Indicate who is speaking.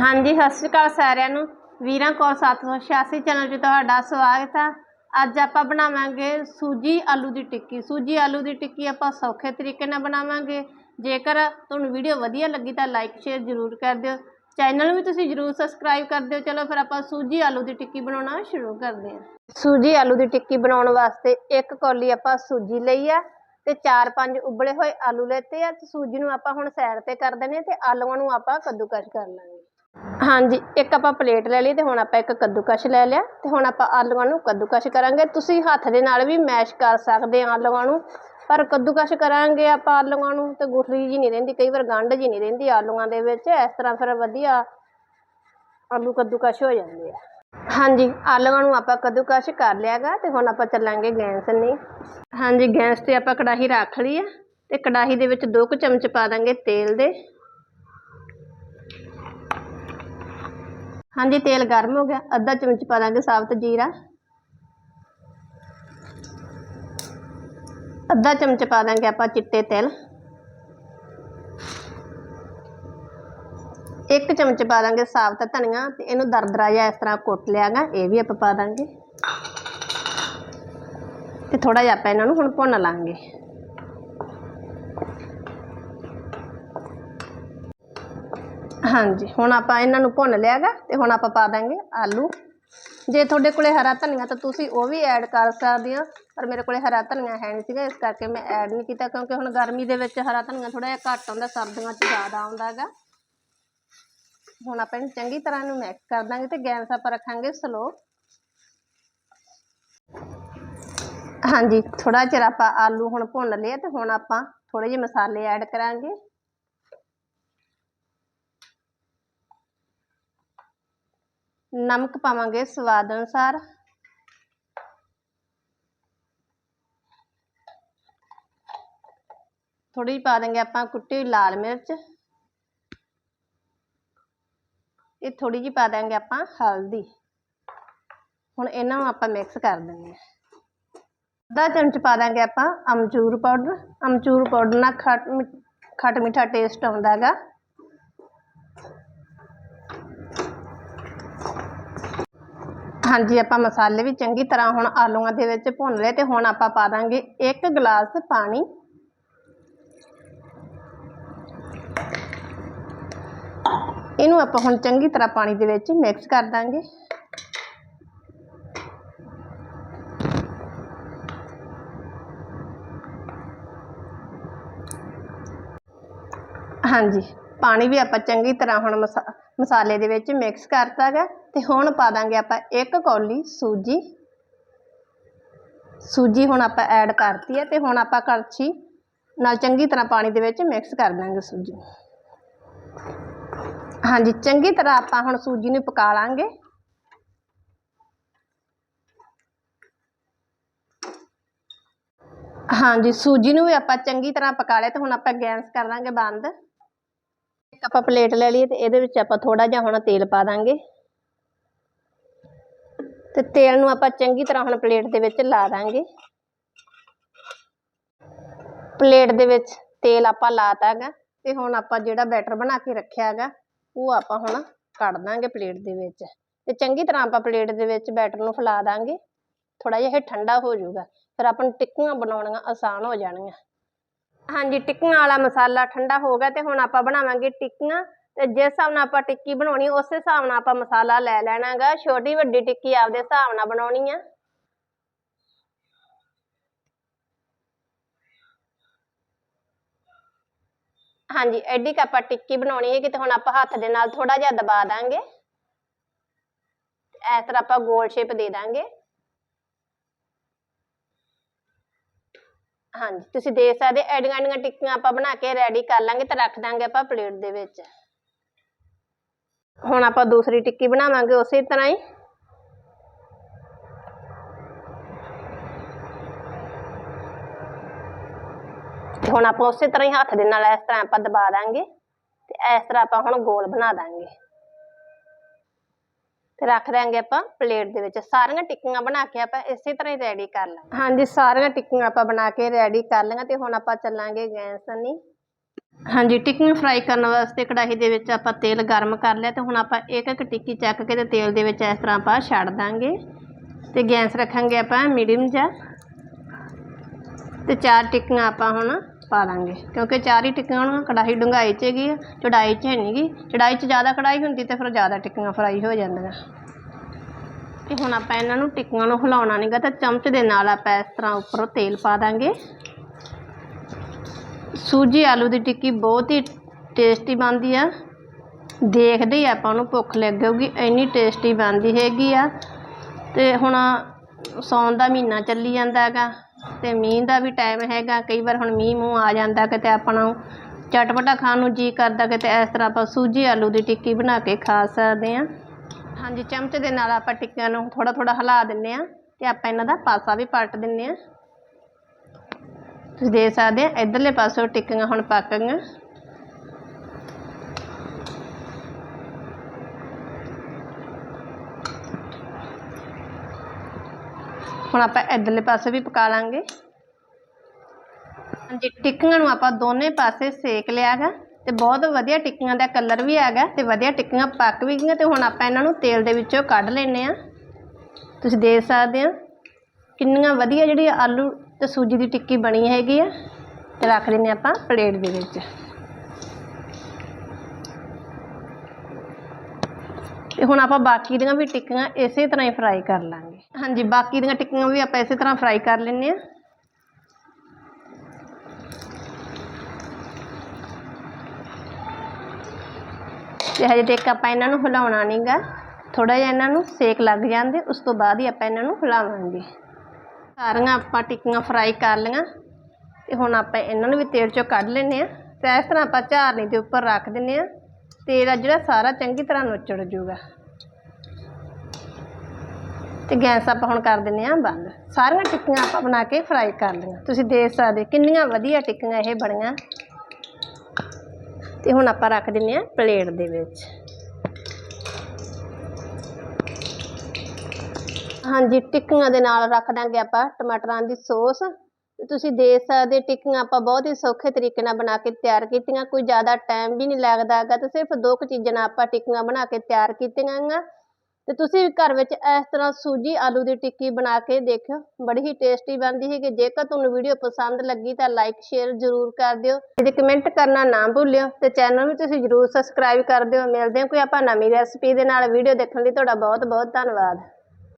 Speaker 1: ਹਾਂਜੀ, ਸਤਿ ਸ਼੍ਰੀ ਅਕਾਲ ਸਾਰਿਆਂ ਨੂੰ। ਵੀਰਾਂ ਕੌਰ 786 ਚੈਨਲ 'ਤੇ ਤੁਹਾਡਾ ਸਵਾਗਤ ਹੈ ਅੱਜ ਆਪਾਂ ਬਣਾਵਾਂਗੇ ਸੂਜੀ ਆਲੂ ਦੀ ਟਿੱਕੀ। ਸੂਜੀ ਆਲੂ ਦੀ ਟਿੱਕੀ ਆਪਾਂ ਸੌਖੇ ਤਰੀਕੇ ਨਾਲ ਬਣਾਵਾਂਗੇ। ਜੇਕਰ ਤੁਹਾਨੂੰ ਵੀਡੀਓ ਵਧੀਆ ਲੱਗੀ ਤਾਂ ਲਾਈਕ, ਸ਼ੇਅਰ ਜ਼ਰੂਰ ਕਰ ਦਿਓ। ਚੈਨਲ ਨੂੰ ਵੀ ਤੁਸੀਂ ਜ਼ਰੂਰ ਸਬਸਕ੍ਰਾਈਬ ਕਰ ਦਿਓ। ਚਲੋ ਫਿਰ ਆਪਾਂ ਸੂਜੀ ਆਲੂ ਦੀ ਟਿੱਕੀ ਬਣਾਉਣਾ ਸ਼ੁਰੂ ਕਰਦੇ ਹਾਂ। ਸੂਜੀ ਆਲੂ ਦੀ ਟਿੱਕੀ ਬਣਾਉਣ ਵਾਸਤੇ ਇੱਕ ਕੌਲੀ ਆਪਾਂ ਸੂਜੀ ਲਈ ਆ ਤੇ ਚਾਰ ਪੰਜ ਉਬਲੇ ਹੋਏ ਆਲੂ ਲੈਤੇ ਆ ਤੇ ਸੂਜੀ ਨੂੰ ਆਪਾਂ ਹੁਣ ਸਾਈਡ ਤੇ ਕਰ ਦੇਣੇ ਤੇ ਆਲੂਆਂ ਨੂੰ ਆਪਾਂ ਕੱਦੂਕਸ਼ ਕਰ ਲਾਂਗੇ। ਹਾਂਜੀ, ਇੱਕ ਆਪਾਂ ਪਲੇਟ ਲੈ ਲਈ ਤੇ ਹੁਣ ਆਪਾਂ ਇੱਕ ਕੱਦੂਕਸ਼ ਲੈ ਲਿਆ ਤੇ ਹੁਣ ਆਪਾਂ ਆਲੂਆਂ ਨੂੰ ਕੱਦੂਕਸ਼ ਕਰਾਂਗੇ। ਤੁਸੀਂ ਹੱਥ ਦੇ ਨਾਲ ਵੀ ਮੈਸ਼ ਕਰ ਸਕਦੇ ਆ ਆਲੂਆਂ ਨੂੰ, ਪਰ ਕੱਦੂਕਸ਼ ਕਰਾਂਗੇ ਆਪਾਂ ਆਲੂਆਂ ਨੂੰ ਤੇ ਗੁਠਲੀ ਜੀ ਨਹੀਂ ਰਹਿੰਦੀ, ਕਈ ਵਾਰ ਗੰਢ ਜੀ ਨਹੀਂ ਰਹਿੰਦੀ ਆਲੂਆਂ ਦੇ ਵਿੱਚ, ਇਸ ਤਰ੍ਹਾਂ ਫਿਰ ਵਧੀਆ ਆਲੂ ਕੱਦੂਕਸ਼ ਹੋ ਜਾਂਦੇ ਆ। ਹਾਂਜੀ, ਆਲੂਆਂ ਨੂੰ ਆਪਾਂ ਕੱਦੂਕਸ਼ ਕਰ ਲਿਆਗਾ ਤੇ ਹੁਣ ਆਪਾਂ ਚੱਲਾਂਗੇ ਗੈਸ ਨੇ ਹਾਂਜੀ, ਗੈਸ ਤੇ ਆਪਾਂ ਕੜਾਹੀ ਰੱਖ ਲਈ ਆ ਤੇ ਕੜਾਹੀ ਦੇ ਵਿੱਚ ਦੋ ਕੁ ਚਮਚ ਪਾ ਦਾਂਗੇ ਤੇਲ ਦੇ। ਹਾਂਜੀ, ਤੇਲ ਗਰਮ ਹੋ ਗਿਆ। ਅੱਧਾ ਚਮਚ ਪਾ ਦਾਂਗੇ ਸਾਬਤ ਜੀਰਾ। ਅੱਧਾ ਚਮਚ ਪਾ ਦਾਂਗੇ ਆਪਾਂ ਚਿੱਟੇ ਤਿਲ। ਇੱਕ ਚਮਚ ਪਾ ਦਾਂਗੇ ਸਾਬਤ ਧਨੀਆ ਤੇ ਇਹਨੂੰ ਦਰਦਰਾ ਜਿਹਾ ਇਸ ਤਰ੍ਹਾਂ ਕੁੱਟ ਲਿਆਗਾ, ਇਹ ਵੀ ਆਪਾਂ ਪਾ ਦਾਂਗੇ। ਤੇ ਥੋੜਾ ਜਿਹਾ ਆਪਾਂ ਇਹਨਾਂ ਨੂੰ ਹੁਣ ਭੁੰਨ ਲਾਂਗੇ। ਹਾਂਜੀ, ਹੁਣ ਆਪਾਂ ਇਹਨਾਂ ਨੂੰ ਭੁੰਨ ਲਿਆਗਾ ਤੇ ਹੁਣ ਆਪਾਂ ਪਾ ਦਾਂਗੇ ਆਲੂ। ਜੇ ਤੁਹਾਡੇ ਕੋਲੇ ਹਰਾ ਧਨੀਆ ਤਾਂ ਤੁਸੀਂ ਉਹ ਵੀ ਐਡ ਕਰ ਸਕਦੇ ਹੋ ਪਰ ਮੇਰੇ ਕੋਲੇ ਹਰਾ ਧਨੀਆ ਹੈ ਨਹੀਂ ਸੀਗਾ, ਇਸ ਕਰਕੇ ਮੈਂ ਐਡ ਨਹੀਂ ਕੀਤਾ, ਕਿਉਂਕਿ ਹੁਣ ਗਰਮੀ ਦੇ ਵਿੱਚ ਹਰਾ ਧਨੀਆ ਥੋੜਾ ਜਿਹਾ ਘੱਟ ਆਉਂਦਾ, ਸਰਦੀਆਂ 'ਚ ਜ਼ਿਆਦਾ ਆਉਂਦਾ ਹੈਗਾ। ਹੁਣ ਆਪਾਂ ਇਹਨੂੰ ਚੰਗੀ ਤਰ੍ਹਾਂ ਇਹਨੂੰ ਮਿਕਸ ਕਰ ਦਾਂਗੇ ਤੇ ਗੈਸ ਆਪਾਂ ਰੱਖਾਂਗੇ ਸਲੋ ਹਾਂਜੀ ਥੋੜਾ ਚਿਰ ਆਪਾਂ ਆਲੂ ਹੁਣ ਭੁੰਨ ਲਏ ਤੇ ਹੁਣ ਆਪਾਂ ਥੋੜੇ ਜਿਹੇ ਮਸਾਲੇ ਐਡ ਕਰਾਂਗੇ। ਨਮਕ ਪਾਵਾਂਗੇ ਸਵਾਦ ਅਨੁਸਾਰ। ਥੋੜੀ ਜਿਹੀ ਪਾ ਦਾਂਗੇ ਆਪਾਂ ਕੁੱਟੀ ਹੋਈ ਲਾਲ ਮਿਰਚ। ਇਹ ਥੋੜੀ ਜਿਹੀ ਪਾ ਦਾਂਗੇ ਆਪਾਂ ਹਲਦੀ। ਹੁਣ ਇਹਨਾਂ ਨੂੰ ਆਪਾਂ ਮਿਕਸ ਕਰ ਦਿੰਦੇ ਹਾਂ। ਅੱਧਾ ਚਮਚ ਪਾ ਦਾਂਗੇ ਆਪਾਂ ਅਮਚੂਰ ਪਾਊਡਰ। ਅਮਚੂਰ ਪਾਊਡਰ ਨਾਲ ਖਟ ਮਿ- ਖੱਟ ਮਿੱਠਾ ਟੇਸਟ ਆਉਂਦਾ ਹੈਗਾ। ਹਾਂਜੀ, ਆਪਾਂ ਮਸਾਲੇ ਵੀ ਚੰਗੀ ਤਰ੍ਹਾਂ ਹੁਣ ਆਲੂਆਂ ਦੇ ਵਿੱਚ ਭੁੰਨ ਲਏ ਤੇ ਹੁਣ ਆਪਾਂ ਪਾ ਦਾਂਗੇ ਇੱਕ ਗਲਾਸ ਪਾਣੀ। ਇਹਨੂੰ ਆਪਾਂ ਹੁਣ ਚੰਗੀ ਤਰ੍ਹਾਂ ਪਾਣੀ ਦੇ ਵਿੱਚ ਮਿਕਸ ਕਰ ਦਾਂਗੇ। ਹਾਂਜੀ, ਪਾਣੀ ਵੀ ਆਪਾਂ ਚੰਗੀ ਤਰ੍ਹਾਂ ਹੁਣ ਮਸਾ, ਮਸਾਲੇ ਦੇ ਵਿੱਚ ਮਿਕਸ ਕਰਤਾ ਗਾ। ਤੇ ਹੁਣ ਪਾ ਦਾਂਗੇ ਆਪਾਂ ਇੱਕ ਕੌਲੀ ਸੂਜੀ। ਸੂਜੀ ਹੁਣ ਆਪਾਂ ਐਡ ਕਰਤੀ ਹੈ ਤੇ ਹੁਣ ਆਪਾਂ ਕੜਛੀ ਨਾਲ ਚੰਗੀ ਤਰ੍ਹਾਂ ਪਾਣੀ ਦੇ ਵਿੱਚ ਮਿਕਸ ਕਰ ਦਾਂਗੇ ਸੂਜੀ। ਹਾਂਜੀ, ਚੰਗੀ ਤਰ੍ਹਾਂ ਆਪਾਂ ਹੁਣ ਸੂਜੀ ਨੂੰ ਪਕਾ ਲਾਂਗੇ। ਹਾਂਜੀ, ਸੂਜੀ ਨੂੰ ਵੀ ਆਪਾਂ ਚੰਗੀ ਤਰ੍ਹਾਂ ਪਕਾ ਲਿਆ ਤੇ ਹੁਣ ਆਪਾਂ ਗੈਸ ਕਰ ਦਾਂਗੇ ਬੰਦ। ਇੱਕ ਆਪਾਂ ਪਲੇਟ ਲੈ ਲਈਏ ਤੇ ਇਹਦੇ ਵਿੱਚ ਆਪਾਂ ਥੋੜਾ ਜਿਹਾ ਹੁਣ ਤੇਲ ਪਾ ਦਾਂਗੇ। ਤੇ ਤੇਲ ਨੂੰ ਆਪਾਂ ਚੰਗੀ ਤਰ੍ਹਾਂ ਹੁਣ ਪਲੇਟ ਦੇ ਵਿੱਚ ਲਾ ਦਾਂਗੇ। ਪਲੇਟ ਦੇ ਵਿੱਚ ਤੇਲ ਆਪਾਂ ਲਾਤਾ ਹੈਗਾ ਤੇ ਹੁਣ ਆਪਾਂ ਜਿਹੜਾ ਬੈਟਰ ਬਣਾ ਕੇ ਰੱਖਿਆ ਹੈਗਾ, ਉਹ ਆਪਾਂ ਹੁਣ ਕੱਢ ਦਾਂਗੇ ਪਲੇਟ ਦੇ ਵਿੱਚ। ਤੇ ਚੰਗੀ ਤਰ੍ਹਾਂ ਆਪਾਂ ਪਲੇਟ ਦੇ ਵਿੱਚ ਬੈਟਰ ਨੂੰ ਫੈਲਾ ਦਾਂਗੇ। ਥੋੜਾ ਜਿਹਾ ਇਹ ਠੰਡਾ ਹੋ ਜਾਊਗਾ, ਫਿਰ ਆਪਾਂ ਨੂੰ ਟਿੱਕੀਆਂ ਬਣਾਉਣੀਆਂ ਆਸਾਨ ਹੋ ਜਾਣਗੀਆਂ। ਹਾਂਜੀ, ਟਿੱਕੀਆਂ ਵਾਲਾ ਮਸਾਲਾ ਠੰਡਾ ਹੋ ਗਿਆ ਤੇ ਹੁਣ ਆਪਾਂ ਬਣਾਵਾਂਗੇ ਟਿੱਕੀਆਂ। ਤੇ ਜਿਸ ਹਿਸਾਬ ਨਾਲ ਆਪਾਂ ਟਿੱਕੀ ਬਣਾਉਣੀ, ਉਸੇ ਹਿਸਾਬ ਨਾਲ ਆਪਾਂ ਮਸਾਲਾ ਲੈ ਲੈਣਾ ਹੈਗਾ ਛੋਟੀ ਵੱਡੀ ਟਿੱਕੀ ਆਪਦੇ ਹਿਸਾਬ ਨਾਲ ਬਣਾਉਣੀ ਆ। ਹਾਂਜੀ, ਐਡੀ ਕੁ ਆਪਾਂ ਟਿੱਕੀ ਬਣਾਉਣੀ ਹੈ ਕਿ ਹੁਣ ਆਪਾਂ ਹੱਥ ਦੇ ਨਾਲ ਥੋੜਾ ਜਿਹਾ ਦਬਾ ਦਾਂਗੇ। ਇਸ ਤਰ੍ਹਾਂ ਆਪਾਂ ਗੋਲ ਸ਼ੇਪ ਦੇ ਦਾਂਗੇ। ਹਾਂਜੀ, ਤੁਸੀਂ ਦੇਖ ਸਕਦੇ ਐਡੀਆਂ ਐਡੀਆਂ ਟਿੱਕੀਆਂ ਆਪਾਂ ਬਣਾ ਕੇ ਰੈਡੀ ਕਰ ਲਾਂਗੇ ਤੇ ਰੱਖ ਦਾਂਗੇ ਆਪਾਂ ਪਲੇਟ ਦੇ ਵਿੱਚ। ਹੁਣ ਆਪਾਂ ਦੂਸਰੀ ਟਿੱਕੀ ਬਣਾਵਾਂਗੇ ਉਸੇ ਤਰ੍ਹਾਂ ਹੀ। ਹੁਣ ਆਪਾਂ ਉਸੇ ਤਰ੍ਹਾਂ ਹੀ ਹੱਥ ਦੇ ਨਾਲ ਇਸ ਤਰ੍ਹਾਂ ਆਪਾਂ ਦਬਾ ਦਾਂਗੇ ਤੇ ਇਸ ਤਰ੍ਹਾਂ ਆਪਾਂ ਹੁਣ ਗੋਲ ਬਣਾ ਦਾਂਗੇ। ਤੇ ਰੱਖ ਦਾਂਗੇ ਆਪਾਂ ਪਲੇਟ ਦੇ ਵਿੱਚ। ਸਾਰੀਆਂ ਟਿੱਕੀਆਂ ਬਣਾ ਕੇ ਆਪਾਂ ਇਸੇ ਤਰ੍ਹਾਂ ਹੀ ਰੈਡੀ ਕਰ ਲਾਂਗੇ। ਹਾਂਜੀ, ਸਾਰੀਆਂ ਟਿੱਕੀਆਂ ਆਪਾਂ ਬਣਾ ਕੇ ਰੈਡੀ ਕਰ ਲਾਂਗੇ ਤੇ ਹੁਣ ਆਪਾਂ ਚੱਲਾਂਗੇ ਗੈਸ ਨਹੀਂ ਹਾਂਜੀ ਟਿੱਕੀਆਂ ਫਰਾਈ ਕਰਨ ਵਾਸਤੇ ਕੜਾਹੀ ਦੇ ਵਿੱਚ ਆਪਾਂ ਤੇਲ ਗਰਮ ਕਰ ਲਿਆ ਤੇ ਹੁਣ ਆਪਾਂ ਇੱਕ ਇੱਕ ਟਿੱਕੀ ਚੱਕ ਕੇ ਤੇ ਤੇਲ ਦੇ ਵਿੱਚ ਇਸ ਤਰ੍ਹਾਂ ਆਪਾਂ ਛੱਡ ਦਾਂਗੇ। ਤੇ ਗੈਸ ਰੱਖਾਂਗੇ ਆਪਾਂ ਮੀਡੀਅਮ ਜਾਂ ਤੇ ਚਾਰ ਟਿੱਕੀਆਂ ਆਪਾਂ ਹੁਣ ਪਾ ਦਾਂਗੇ। ਕਿਉਂਕਿ ਚਾਰ ਹੀ ਟਿੱਕੀਆਂ ਹੁਣ ਕੜਾਹੀ ਡੂੰਘਾਈ 'ਚ ਹੈਗੀ ਆ, ਚੜਾਈ 'ਚ ਹੈ ਨੀ ਗੀ। ਚੌੜਾਈ 'ਚ ਜ਼ਿਆਦਾ ਕੜਾਹੀ ਹੁੰਦੀ ਤੇ ਫਿਰ ਜ਼ਿਆਦਾ ਟਿੱਕੀਆਂ ਫਰਾਈ ਹੋ ਜਾਂਦੀਆਂ। ਤੇ ਹੁਣ ਆਪਾਂ ਇਹਨਾਂ ਨੂੰ ਟਿੱਕੀਆਂ ਨੂੰ ਹਿਲਾਉਣਾ ਨਹੀਂਗਾ ਤਾਂ ਚਮਚ ਦੇ ਨਾਲ ਆਪਾਂ ਇਸ ਤਰ੍ਹਾਂ ਉੱਪਰੋਂ ਤੇਲ ਪਾ ਦਾਂਗੇ। ਸੂਜੀ ਆਲੂ ਦੀ ਟਿੱਕੀ ਬਹੁਤ ਹੀ ਟੇਸਟੀ ਬਣਦੀ ਆ। ਦੇਖਦੇ ਹੀ ਆਪਾਂ ਨੂੰ ਭੁੱਖ ਲੱਗੂਗੀ ਇੰਨੀ ਟੇਸਟੀ ਬਣਦੀ ਹੈਗੀ ਆ। ਤੇ ਹੁਣ ਸੌਣ ਦਾ ਮਹੀਨਾ ਚੱਲੀ ਜਾਂਦਾ ਹੈਗਾ ਤੇ ਮੀਂਹ ਦਾ ਵੀ ਟਾਈਮ ਹੈਗਾ, ਕਈ ਵਾਰ ਹੁਣ ਮੀਂਹ ਮੂੰਹ ਆ ਜਾਂਦਾ ਕਿਤੇ ਆਪਾਂ ਨੂੰ ਚਟਪਟਾ ਖਾਣ ਨੂੰ ਜੀ ਕਰਦਾ ਕਿਤੇ ਇਸ ਤਰ੍ਹਾਂ ਆਪਾਂ ਸੂਜੀ ਆਲੂ ਦੀ ਟਿੱਕੀ ਬਣਾ ਕੇ ਖਾ ਸਕਦੇ ਹਾਂ ਹਾਂਜੀ, ਚਮਚ ਦੇ ਨਾਲ ਆਪਾਂ ਟਿੱਕਿਆਂ ਨੂੰ ਥੋੜਾ ਥੋੜਾ ਹਿਲਾ ਦਿੰਨੇ ਆ ਤੇ ਆਪਾਂ ਇਹਨਾਂ ਦਾ ਪਾਸਾ ਵੀ ਪਲਟ ਦਿੰਨੇ ਆ। ਤੁਸੀਂ ਦੇਖ ਸਕਦੇ ਆ। ਇਧਰਲੇ ਪਾਸੋਂ ਟਿੱਕੀਆਂ ਹੁਣ ਪੱਕ ਗਈਆਂ ਹੁਣ ਆਪਾਂ ਇਧਰਲੇ ਪਾਸੇ ਵੀ ਪਕਾ ਲਾਂਗੇ। ਹਾਂਜੀ, ਟਿੱਕੀਆਂ ਨੂੰ ਆਪਾਂ ਦੋਨੇ ਪਾਸੇ ਸੇਕ ਲਿਆ ਹੈਗਾ ਤੇ ਬਹੁਤ ਵਧੀਆ ਟਿੱਕੀਆਂ ਦਾ ਕਲਰ ਵੀ ਹੈਗਾ ਤੇ ਵਧੀਆ ਟਿੱਕੀਆਂ ਪੱਕ ਵੀ ਗਈਆਂ ਤੇ ਹੁਣ ਆਪਾਂ ਇਹਨਾਂ ਨੂੰ ਤੇਲ ਦੇ ਵਿੱਚੋਂ ਕੱਢ ਲੈਨੇ ਆ ਤੁਸੀਂ ਦੇਖ ਸਕਦੇ ਆ। ਕਿੰਨੀਆਂ ਵਧੀਆ ਜਿਹੜੀ ਆਲੂ ਤੇ ਸੂਜੀ ਦੀ ਟਿੱਕੀ ਬਣੀ ਹੈਗੀ ਆ ਤੇ ਰੱਖ ਲੈਨੇ ਆਪਾਂ ਪਲੇਟ ਦੇ ਵਿੱਚ। ਤੇ ਹੁਣ ਆਪਾਂ ਬਾਕੀ ਦੀਆਂ ਵੀ ਟਿੱਕੀਆਂ ਇਸੇ ਤਰ੍ਹਾਂ ਹੀ ਫਰਾਈ ਕਰ ਲਾਂਗੇ। ਹਾਂਜੀ, ਬਾਕੀ ਦੀਆਂ ਟਿੱਕੀਆਂ ਵੀ ਆਪਾਂ ਇਸੇ ਤਰ੍ਹਾਂ ਫਰਾਈ ਕਰ ਲੈਨੇ ਆ ਤੇ ਹਜੇ ਤੱਕ ਆਪਾਂ ਇਹਨਾਂ ਨੂੰ ਹਿਲਾਉਣਾ ਨਹੀਂਗਾ ਥੋੜਾ ਜਿਹਾ ਇਹਨਾਂ ਨੂੰ ਸੇਕ ਲੱਗ ਜਾਂਦੇ, ਉਸ ਤੋਂ ਬਾਅਦ ਹੀ ਆਪਾਂ ਇਹਨਾਂ ਨੂੰ ਹਿਲਾਵਾਂਗੇ। ਸਾਰੀਆਂ ਆਪਾਂ ਟਿੱਕੀਆਂ ਫਰਾਈ ਕਰ ਲਈਆਂ ਤੇ ਹੁਣ ਆਪਾਂ ਇਹਨਾਂ ਨੂੰ ਵੀ ਤੇਲ ਚੋਂ ਕੱਢ ਲੈਨੇ ਆ ਤੇ ਇਸ ਤਰ੍ਹਾਂ ਆਪਾਂ ਝਾਰਨੀ ਦੇ ਉੱਪਰ ਰੱਖ ਦਿੰਨੇ ਆ ਤੇਲ ਆ ਜਿਹੜਾ ਸਾਰਾ ਚੰਗੀ ਤਰ੍ਹਾਂ ਨੁੱਚੜ ਜੂਗਾ ਤੇ ਗੈਸ ਆਪਾਂ ਹੁਣ ਕਰ ਦਿੰਨੇ ਆ ਬੰਦ। ਸਾਰੀਆਂ ਟਿੱਕੀਆਂ ਆਪਾਂ ਬਣਾ ਕੇ ਫਰਾਈ ਕਰ ਲਈਆਂ। ਤੁਸੀਂ ਦੇਖ ਸਕਦੇ ਕਿੰਨੀਆਂ ਵਧੀਆ ਟਿੱਕੀਆਂ ਇਹ ਬਣੀਆਂ। ਤੇ ਹੁਣ ਆਪਾਂ ਰੱਖ ਦਿੰਨੇ ਆ ਪਲੇਟ ਦੇ ਵਿੱਚ। ਹਾਂਜੀ, ਟਿੱਕੀਆਂ ਦੇ ਨਾਲ ਰੱਖ ਦਾਂਗੇ ਆਪਾਂ ਟਮਾਟਰਾਂ ਦੀ ਸੌਸ। ਤੁਸੀਂ ਦੇ ਸਕਦੇ ਟਿੱਕੀਆਂ ਆਪਾਂ ਬਹੁਤ ਹੀ ਸੌਖੇ ਤਰੀਕੇ ਨਾਲ ਬਣਾ ਕੇ ਤਿਆਰ ਕੀਤੀਆਂ। ਕੋਈ ਜ਼ਿਆਦਾ ਟਾਈਮ ਵੀ ਨਹੀਂ ਲੱਗਦਾ ਹੈਗਾ ਤੇ ਸਿਰਫ ਦੋ ਕੁ ਚੀਜ਼ਾਂ ਨਾਲ ਆਪਾਂ ਟਿੱਕੀਆਂ ਬਣਾ ਕੇ ਤਿਆਰ ਕੀਤੀਆਂ ਗਾ ਤੇ ਤੁਸੀਂ ਵੀ ਘਰ ਵਿੱਚ ਇਸ ਤਰ੍ਹਾਂ ਸੂਜੀ ਆਲੂ ਦੀ ਟਿੱਕੀ ਬਣਾ ਕੇ ਦੇਖਿਓ, ਬੜੀ ਹੀ ਟੇਸਟੀ ਬਣਦੀ ਹੈ ਕਿ ਜੇਕਰ ਤੁਹਾਨੂੰ ਵੀਡੀਓ ਪਸੰਦ ਲੱਗੀ ਤਾਂ ਲਾਈਕ ਸ਼ੇਅਰ ਜ਼ਰੂਰ ਕਰ ਦਿਓ। ਤੇ ਕਮੈਂਟ ਕਰਨਾ ਨਾ ਭੁੱਲਿਓ ਤੇ ਚੈਨਲ ਨੂੰ ਤੁਸੀਂ ਜ਼ਰੂਰ ਸਬਸਕ੍ਰਾਈਬ ਕਰ ਦਿਓ। ਮਿਲਦੇ ਹਾਂ ਕੋਈ ਆਪਾਂ ਨਵੀਂ ਰੈਸਪੀ ਦੇ ਨਾਲ। ਵੀਡੀਓ ਦੇਖਣ ਲਈ ਤੁਹਾਡਾ ਬਹੁਤ ਬਹੁਤ ਧੰਨਵਾਦ।